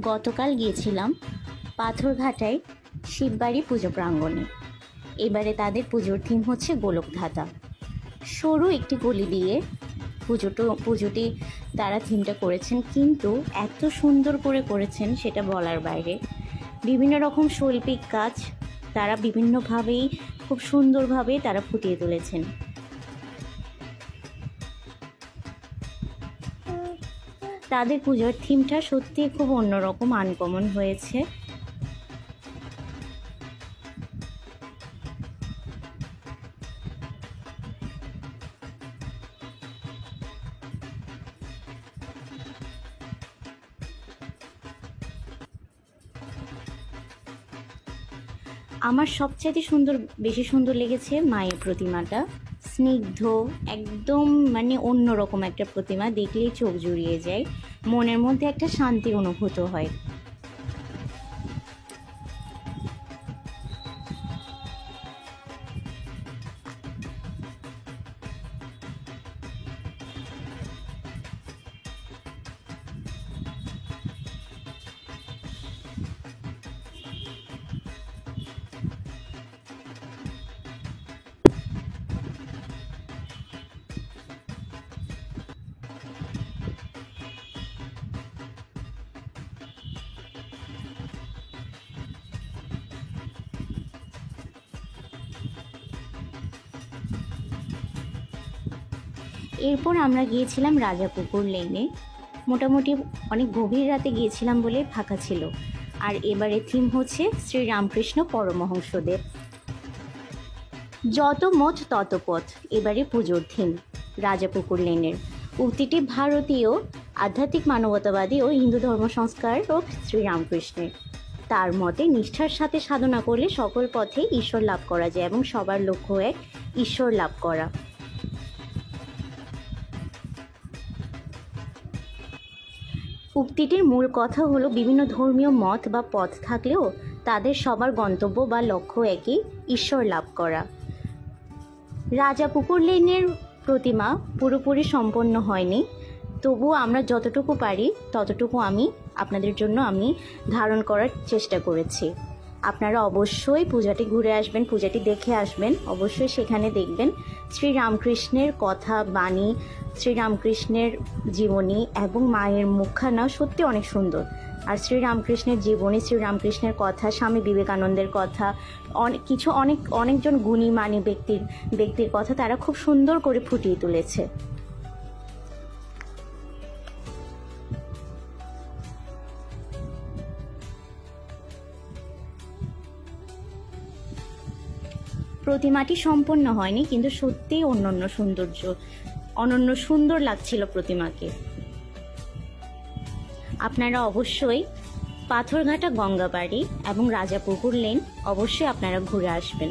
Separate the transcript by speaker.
Speaker 1: গতকাল গিয়েছিলাম পাথরঘাটায় শিববাড়ি পুজো প্রাঙ্গণে। এবারে তাদের পুজোর থিম হচ্ছে গোলকধাতা। সরু একটি গলি দিয়ে পুজোটো, পুজোটি তারা থিমটা করেছেন, কিন্তু এত সুন্দর করে করেছেন সেটা বলার বাইরে। বিভিন্ন রকম শৈল্পিক কাজ তারা বিভিন্নভাবেই, খুব সুন্দরভাবে তারা ফুটিয়ে তুলেছেন। তাদের পুজোর থিমটা সত্যি খুব অন্যরকম আনকমন হয়েছে। আমার সবচেয়ে সুন্দর, বেশি সুন্দর লেগেছে মায়ের প্রতিমাটা। স্নিগ্ধ, একদম মানে অন্যরকম একটা প্রতিমা। দেখলেই চোখ জুড়িয়ে যায়। মনের মধ্যে একটা শান্তি অনুভূত হয়। এরপর আমরা গিয়েছিলাম রাজাপুকুর লেনে। মোটামুটি অনেক গভীর রাতে গিয়েছিলাম বলে ফাঁকা ছিল। আর এবারে থিম হচ্ছে শ্রী রামকৃষ্ণ পরমহংসদেব। যত মত, তত পথ। এবারে পুজোর থিম রাজাপুকুর লেনের। উক্তিটি ভারতীয়, আধ্যাত্মিক মানবতাবাদী ও হিন্দু ধর্ম সংস্কার ও শ্রীরামকৃষ্ণের। তার মতে নিষ্ঠার সাথে সাধনা করলে সকল পথে ঈশ্বর লাভ করা যায় এবং সবার লক্ষ্য এক ঈশ্বর লাভ করা। উক্তিটির মূল কথা হলো বিভিন্ন ধর্মীয় মত বা পথ থাকলেও তাদের সবার গন্তব্য বা লক্ষ্য একই, ঈশ্বর লাভ করা। রাজা পুকুর লেনের প্রতিমা পুরোপুরি সম্পন্ন হয়নি। তবুও আমরা যতটুকু পারি, ততটুকু আমি আপনাদের জন্য আমি ধারণ করার চেষ্টা করেছি। আপনারা অবশ্যই পূজাটি ঘুরে আসবেন, পূজাটি দেখে আসবেন। অবশ্যই সেখানে দেখবেন শ্রী রামকৃষ্ণের কথা, বাণী, শ্রীরামকৃষ্ণের জীবনী এবং মায়ের মুখখানা সত্যি অনেক সুন্দর। আর শ্রীরামকৃষ্ণের জীবনী, শ্রীরামকৃষ্ণের কথা, স্বামী বিবেকানন্দের কথা অনেক কিছু অনেক, অনেকজন গুণী মানী ব্যক্তির ব্যক্তির কথা তারা খুব সুন্দর করে ফুটিয়ে তুলেছে। প্রতিমাটি সম্পন্ন হয়নি, কিন্তু সত্যিই অন্যন্য সৌন্দর্য, অনন্য সুন্দর লাগছিল প্রতিমাকে। আপনারা অবশ্যই পাথরঘাটা গঙ্গাবাড়ি এবং রাজাপুকুর লেন অবশ্যই আপনারা ঘুরে আসবেন।